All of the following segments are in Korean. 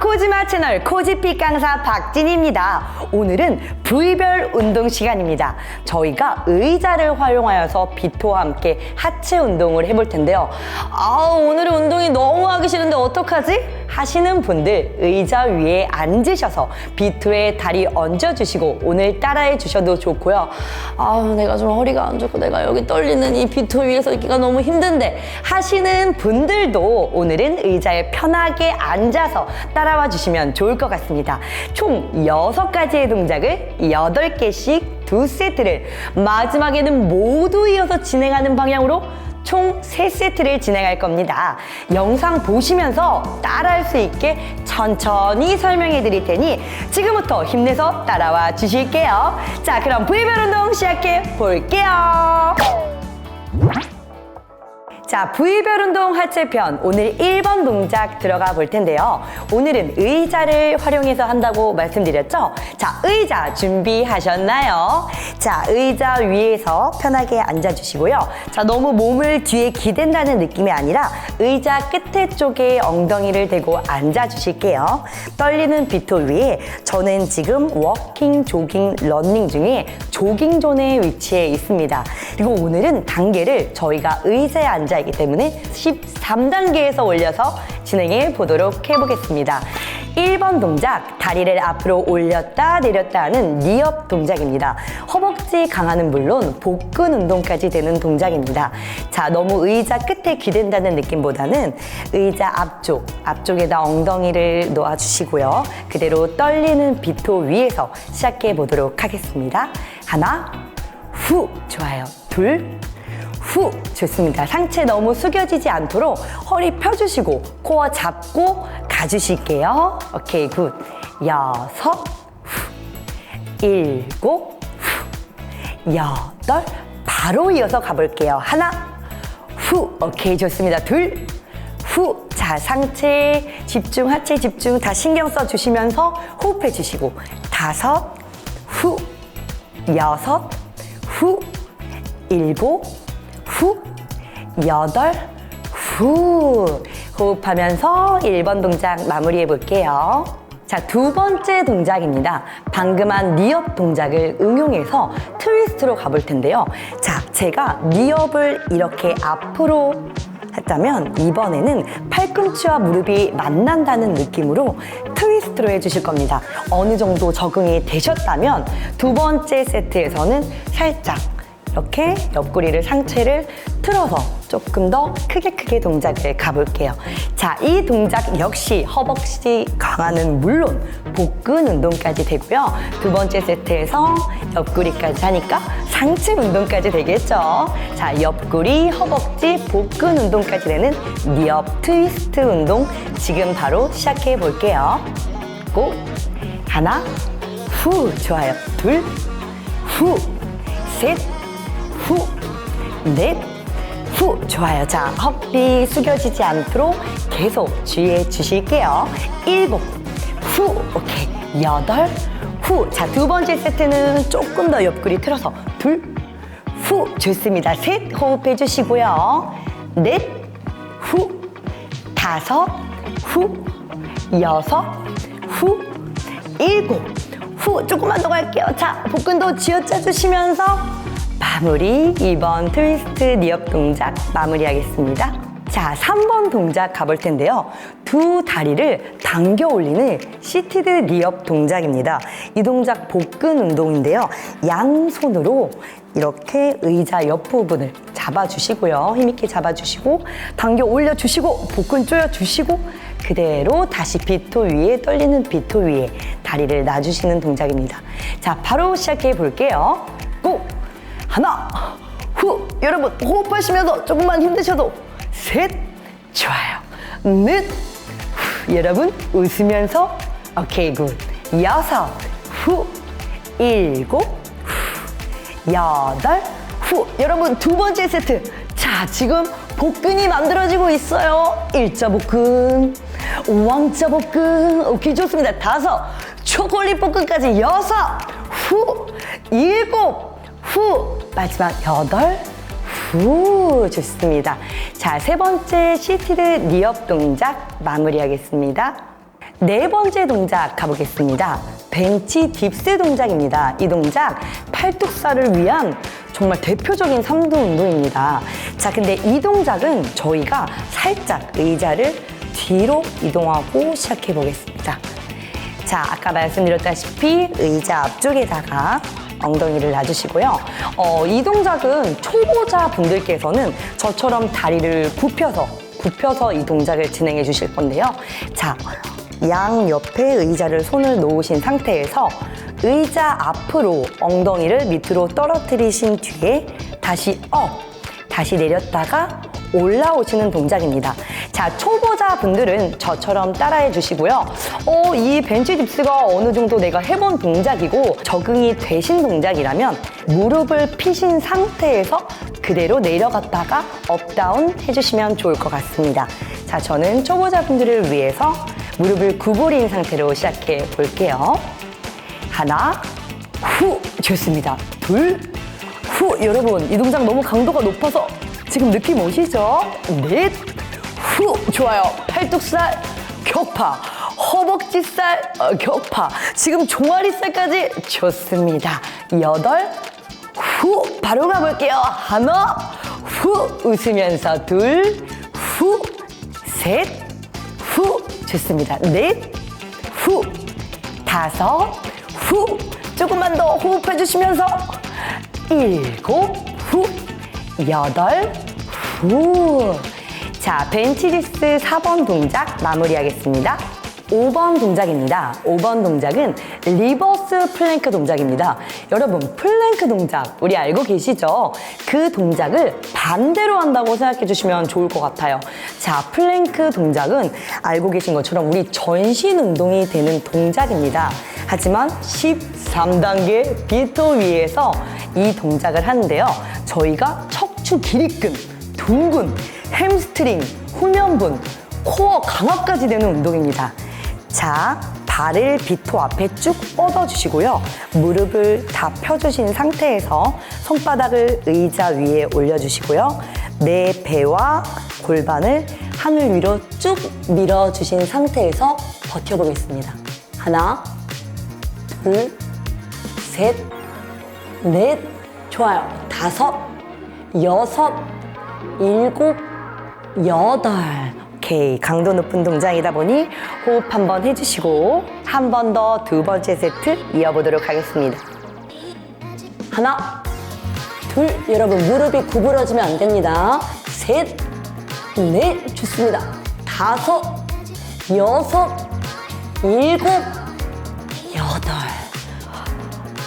코지마 채널 코지픽 강사 박진입니다. 오늘은 부위별 운동 시간입니다. 저희가 의자를 활용하여서 비토와 함께 하체 운동을 해볼 텐데요. 아 오늘은 운동이 너무 하기 싫은데 어떡하지? 하시는 분들 의자 위에 앉으셔서 비토에 다리 얹어주시고 오늘 따라해 주셔도 좋고요. 아 내가 좀 허리가 안 좋고 내가 여기 떨리는 이 비토 위에서 있기가 너무 힘든데 하시는 분들도 오늘은 의자에 편하게 앉아서 따라와 주시면 좋을 것 같습니다. 총 여섯 가지의 동작을 여덟 개씩두 세트를 마지막에는 모두 이어서 진행하는 방향으로 총 세세트를 진행할 겁니다. 영상 보시면서 따라할 수 있게 천천히 설명해 드릴 테니 지금부터 힘내서 따라와 주실게요. 자, 그럼 부위별 운동 시작해 볼게요. 자, 부위별 운동 하체편 오늘 1번 동작 들어가 볼 텐데요. 오늘은 의자를 활용해서 한다고 말씀드렸죠? 자, 의자 준비하셨나요? 자, 의자 위에서 편하게 앉아주시고요. 자, 너무 몸을 뒤에 기댄다는 느낌이 아니라 의자 끝에 쪽에 엉덩이를 대고 앉아주실게요. 떨리는 비토 위에 저는 지금 워킹, 조깅, 러닝 중에 조깅 존에 위치해 있습니다. 그리고 오늘은 단계를 저희가 의자에 앉아 있기 때문에 13단계에서 올려서 진행해 보도록 해보겠습니다. 1번 동작, 다리를 앞으로 올렸다 내렸다 하는 리업 동작입니다. 허벅지 강화는 물론 복근 운동까지 되는 동작입니다. 자, 너무 의자 끝에 기댄다는 느낌보다는 의자 앞쪽, 앞쪽에다 엉덩이를 놓아주시고요. 그대로 떨리는 비토 위에서 시작해 보도록 하겠습니다. 하나, 후, 좋아요. 둘, 후 좋습니다. 상체 너무 숙여지지 않도록 허리 펴주시고 코어 잡고 가주실게요. 오케이 굿. 여섯 후 일곱 후 여덟 바로 이어서 가볼게요. 하나 후 오케이 좋습니다. 둘 후. 자, 상체 집중, 하체 집중 다 신경 써 주시면서 호흡해 주시고 다섯 후 여섯 후 일곱 후, 여덟, 후. 호흡하면서 1번 동작 마무리해 볼게요. 자, 두 번째 동작입니다. 방금 한 리업 동작을 응용해서 트위스트로 가볼 텐데요. 자, 제가 리업을 이렇게 앞으로 했다면 이번에는 팔꿈치와 무릎이 만난다는 느낌으로 트위스트로 해주실 겁니다. 어느 정도 적응이 되셨다면 두 번째 세트에서는 살짝 이렇게 옆구리를 상체를 틀어서 조금 더 크게 크게 동작을 가볼게요. 자, 이 동작 역시 허벅지 강화는 물론 복근 운동까지 되고요. 두 번째 세트에서 옆구리까지 하니까 상체 운동까지 되겠죠. 자, 옆구리, 허벅지, 복근 운동까지 되는 리업 트위스트 운동 지금 바로 시작해 볼게요. 고 하나, 후, 좋아요. 둘, 후, 셋, 후, 넷, 후. 좋아요. 자, 허리 숙여지지 않도록 계속 주의해 주실게요. 일곱, 후. 오케이. 여덟, 후. 자, 두 번째 세트는 조금 더 옆구리 틀어서 둘, 후. 좋습니다. 셋. 호흡해 주시고요. 넷, 후. 다섯, 후. 여섯, 후. 일곱, 후. 조금만 더 갈게요. 자, 복근도 쥐어짜 주시면서 마무리 2번 트위스트 리업 동작 마무리하겠습니다. 자, 3번 동작 가볼 텐데요. 두 다리를 당겨 올리는 시티드 리업 동작입니다. 이 동작 복근 운동인데요. 양손으로 이렇게 의자 옆 부분을 잡아주시고요. 힘있게 잡아주시고 당겨 올려주시고 복근 조여주시고 그대로 다시 비토 위에 떨리는 비토 위에 다리를 놔주시는 동작입니다. 자, 바로 시작해 볼게요. 고! 하나, 후, 여러분 호흡하시면서 조금만 힘드셔도 셋, 좋아요. 넷, 후, 여러분 웃으면서 오케이 굿. 여섯, 후, 일곱, 후, 여덟, 후. 여러분 두 번째 세트. 자, 지금 복근이 만들어지고 있어요. 일자 복근, 왕자 복근. 오케이 좋습니다. 다섯, 초콜릿 복근까지 여섯, 후, 일곱. 후 마지막 여덟 후 좋습니다. 자 세 번째 시티드 리업 동작 마무리하겠습니다. 네 번째 동작 가보겠습니다. 벤치 딥스 동작입니다. 이 동작 팔뚝살을 위한 정말 대표적인 삼두 운동입니다. 자, 근데 이 동작은 저희가 살짝 의자를 뒤로 이동하고 시작해 보겠습니다. 자, 아까 말씀드렸다시피 의자 앞쪽에다가 엉덩이를 놔주시고요. 어, 이 동작은 초보자 분들께서는 저처럼 다리를 굽혀서, 굽혀서 이 동작을 진행해 주실 건데요. 자, 양 옆에 의자를 손을 놓으신 상태에서 의자 앞으로 엉덩이를 밑으로 떨어뜨리신 뒤에 다시 업, 다시 내렸다가 올라오시는 동작입니다. 자, 초보자 분들은 저처럼 따라해 주시고요. 어, 이 벤치 딥스가 어느 정도 내가 해본 동작이고 적응이 되신 동작이라면 무릎을 피신 상태에서 그대로 내려갔다가 업다운 해주시면 좋을 것 같습니다. 자, 저는 초보자 분들을 위해서 무릎을 구부린 상태로 시작해 볼게요. 하나, 후, 좋습니다. 둘, 후, 여러분, 이 동작 너무 강도가 높아서 지금 느낌 오시죠? 넷, 후, 좋아요. 팔뚝살, 격파. 허벅지살, 어, 격파. 지금 종아리살까지 좋습니다. 여덟, 후, 바로 가볼게요. 하나, 후, 웃으면서 둘, 후, 셋, 후, 좋습니다. 넷, 후, 다섯, 후, 조금만 더 호흡해 주시면서 일곱, 후, 여덟, 후. 자, 벤치리스 4번 동작 마무리하겠습니다. 5번 동작입니다. 5번 동작은 리버스 플랭크 동작입니다. 여러분, 플랭크 동작 우리 알고 계시죠? 그 동작을 반대로 한다고 생각해 주시면 좋을 것 같아요. 자, 플랭크 동작은 알고 계신 것처럼 우리 전신 운동이 되는 동작입니다. 하지만 13단계 비토 위에서 이 동작을 하는데요. 저희가 척추 기립근, 둥근, 햄스트링, 후면분, 코어 강화까지 되는 운동입니다. 자, 발을 비토 앞에 쭉 뻗어주시고요. 무릎을 다 펴주신 상태에서 손바닥을 의자 위에 올려주시고요. 내 배와 골반을 하늘 위로 쭉 밀어주신 상태에서 버텨보겠습니다. 하나, 둘, 셋, 넷, 좋아요. 다섯, 여섯, 일곱, 여덟. 오케이. 강도 높은 동작이다 보니 호흡 한번 해주시고 한 번 더 두 번째 세트 이어보도록 하겠습니다. 하나, 둘, 여러분 무릎이 구부러지면 안 됩니다. 셋, 넷, 좋습니다. 다섯, 여섯, 일곱, 여덟.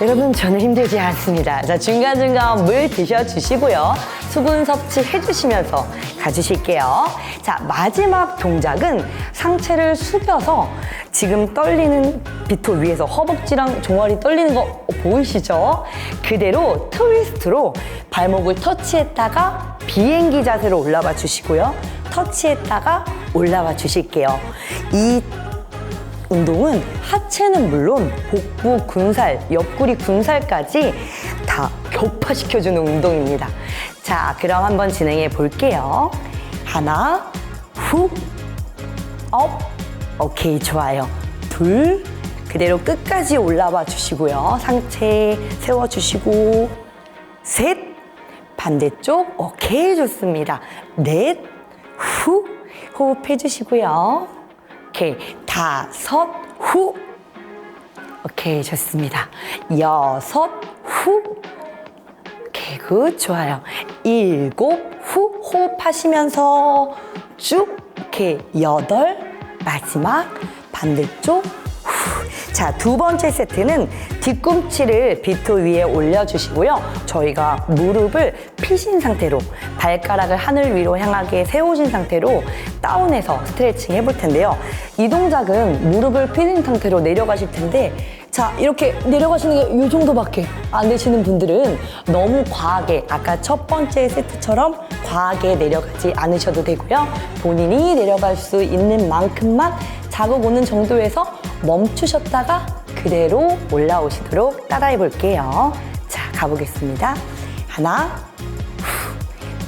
여러분 저는 힘들지 않습니다. 자 중간중간 물 드셔주시고요. 수분 섭취 해주시면서 가주실게요. 자 마지막 동작은 상체를 숙여서 지금 떨리는 비토 위에서 허벅지랑 종아리 떨리는 거 보이시죠? 그대로 트위스트로 발목을 터치했다가 비행기 자세로 올라와 주시고요. 터치했다가 올라와 주실게요. 이 운동은 하체는 물론 복부 군살, 옆구리 군살까지 다 격파시켜주는 운동입니다. 자, 그럼 한번 진행해 볼게요. 하나, 후, 업, 오케이, 좋아요. 둘, 그대로 끝까지 올라와 주시고요. 상체 세워 주시고, 셋, 반대쪽, 오케이, 좋습니다. 넷, 후, 호흡해 주시고요. 오케이. 다섯, 후. 오케이. 좋습니다. 여섯, 후. 오케이. 굿. 좋아요. 일곱, 후. 호흡하시면서 쭉. 오케이. 여덟. 마지막. 반대쪽. 후. 자, 두 번째 세트는 뒤꿈치를 비토 위에 올려주시고요. 저희가 무릎을 피신 상태로 발가락을 하늘 위로 향하게 세우신 상태로 다운해서 스트레칭 해볼 텐데요. 이 동작은 무릎을 피신 상태로 내려가실 텐데 자, 이렇게 내려가시는 게 이 정도밖에 안 되시는 분들은 너무 과하게 아까 첫 번째 세트처럼 과하게 내려가지 않으셔도 되고요. 본인이 내려갈 수 있는 만큼만 자극 오는 정도에서 멈추셨다가 그대로 올라오시도록 따라해 볼게요. 자, 가보겠습니다. 하나, 후,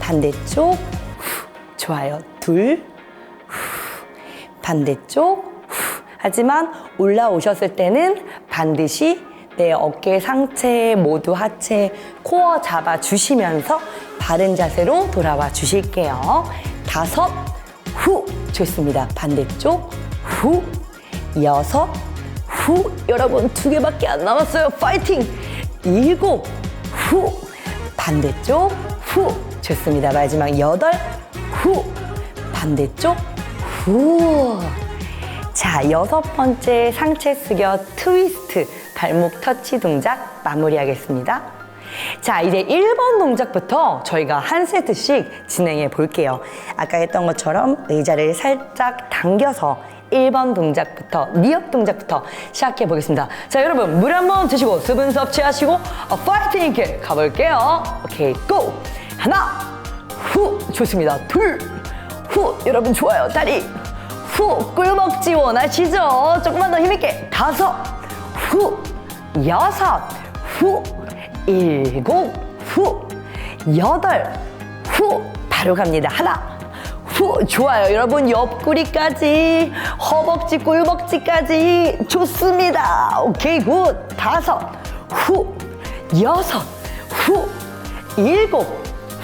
반대쪽, 후, 좋아요. 둘, 후, 반대쪽, 후. 하지만 올라오셨을 때는 반드시 내 어깨 상체 모두 하체 코어 잡아 주시면서 바른 자세로 돌아와 주실게요. 다섯 후 좋습니다. 반대쪽 후 여섯 후 여러분 두 개밖에 안 남았어요. 파이팅 일곱 후 반대쪽 후 좋습니다. 마지막 여덟 후 반대쪽 후 자, 여섯 번째 상체 숙여 트위스트 발목 터치 동작 마무리하겠습니다. 자, 이제 1번 동작부터 저희가 한 세트씩 진행해 볼게요. 아까 했던 것처럼 의자를 살짝 당겨서 1번 동작부터, 니업 동작부터 시작해 보겠습니다. 자, 여러분, 물 한 번 드시고 수분 섭취하시고, 어, 파이팅 있게 가볼게요. 오케이, 고! 하나, 후, 좋습니다. 둘, 후, 여러분 좋아요. 다리, 후 꿀먹지 원하시죠? 조금만 더 힘있게. 다섯 후 여섯 후 일곱 후 여덟 후. 바로 갑니다. 하나 후. 좋아요. 여러분 옆구리까지 허벅지 꿀벅지까지. 좋습니다. 오케이 굿. 다섯 후 여섯 후 일곱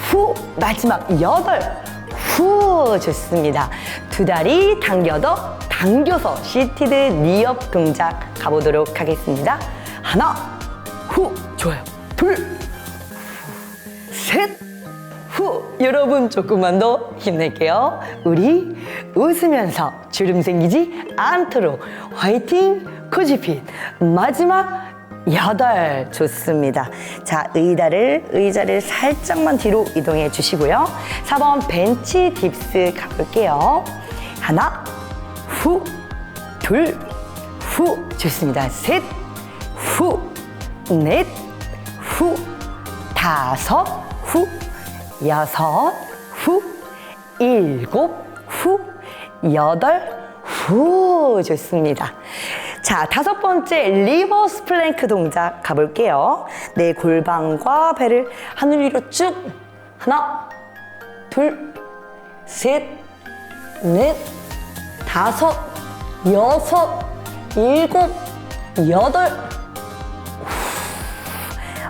후. 마지막 여덟 후. 좋습니다. 두 다리 당겨더 당겨서 시티드 니업 동작 가보도록 하겠습니다. 하나 후 좋아요. 둘 셋, 후. 여러분 조금만 더 힘낼게요. 우리 웃으면서 주름 생기지 않도록 화이팅 코지핏. 마지막 여덟 좋습니다. 자 의자를 의자를 살짝만 뒤로 이동해 주시고요. 4번 벤치 딥스 가볼게요. 하나, 후, 둘, 후. 좋습니다. 셋, 후, 넷, 후, 다섯, 후, 여섯, 후, 일곱, 후, 여덟, 후. 좋습니다. 자, 다섯 번째 리버스 플랭크 동작 가볼게요. 내 골반과 배를 하늘 위로 쭉. 하나, 둘, 셋, 넷, 다섯, 여섯, 일곱, 여덟,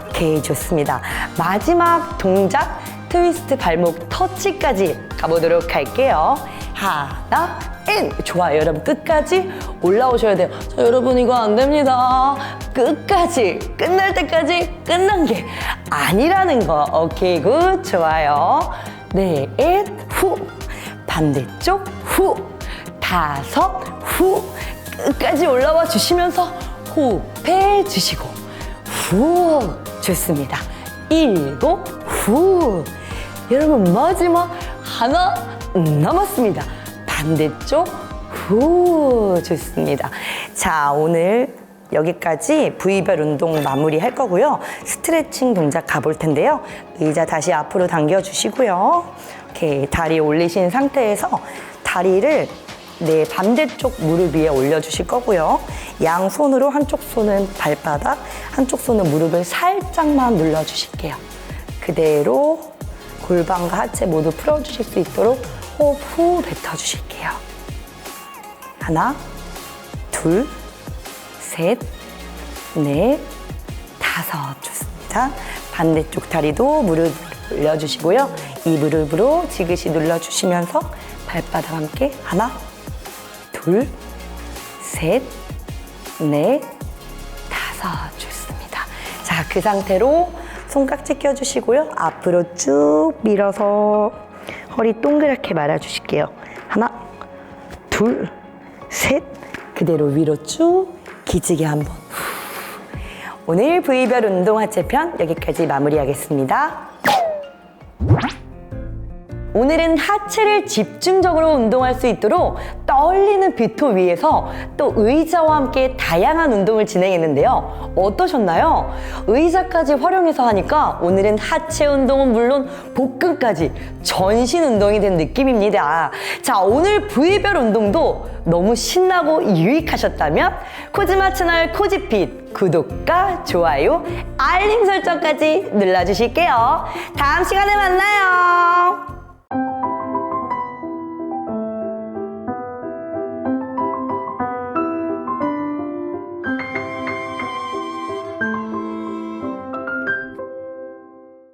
오케이 좋습니다. 마지막 동작 트위스트 발목 터치까지 가보도록 할게요. 하나, 인 좋아요. 여러분 끝까지 올라오셔야 돼요. 자, 여러분 이거 안 됩니다. 끝까지 끝날 때까지 끝난 게 아니라는 거. 오케이 굿 좋아요. 네, 잇, 후 반대쪽 후 다섯 후 끝까지 올라와 주시면서 호흡 해 주시고 후 좋습니다. 일곱 후 여러분 마지막 하나 남았습니다. 반대쪽 후 좋습니다. 자 오늘 여기까지 부위별 운동 마무리 할 거고요. 스트레칭 동작 가볼 텐데요. 의자 다시 앞으로 당겨 주시고요. 이렇게 다리 올리신 상태에서 다리를 내 반대쪽 무릎 위에 올려주실 거고요. 양손으로 한쪽 손은 발바닥, 한쪽 손은 무릎을 살짝만 눌러주실게요. 그대로 골반과 하체 모두 풀어주실 수 있도록 호흡 후 뱉어주실게요. 하나, 둘, 셋, 넷, 다섯. 좋습니다. 반대쪽 다리도 무릎 올려주시고요. 이 무릎으로 지그시 눌러주시면서 발바닥 함께 하나, 둘, 셋, 넷, 다섯. 좋습니다. 자, 그 상태로 손깍지 껴주시고요. 앞으로 쭉 밀어서 허리 동그랗게 말아주실게요. 하나, 둘, 셋. 그대로 위로 쭉 기지개 한 번. 오늘 부위별 운동 하체 편 여기까지 마무리하겠습니다. 오늘은 하체를 집중적으로 운동할 수 있도록 떨리는 비토 위에서 또 의자와 함께 다양한 운동을 진행했는데요. 어떠셨나요? 의자까지 활용해서 하니까 오늘은 하체 운동은 물론 복근까지 전신 운동이 된 느낌입니다. 자, 오늘 부위별 운동도 너무 신나고 유익하셨다면 코지마 채널 코지핏 구독과 좋아요, 알림 설정까지 눌러주실게요. 다음 시간에 만나요.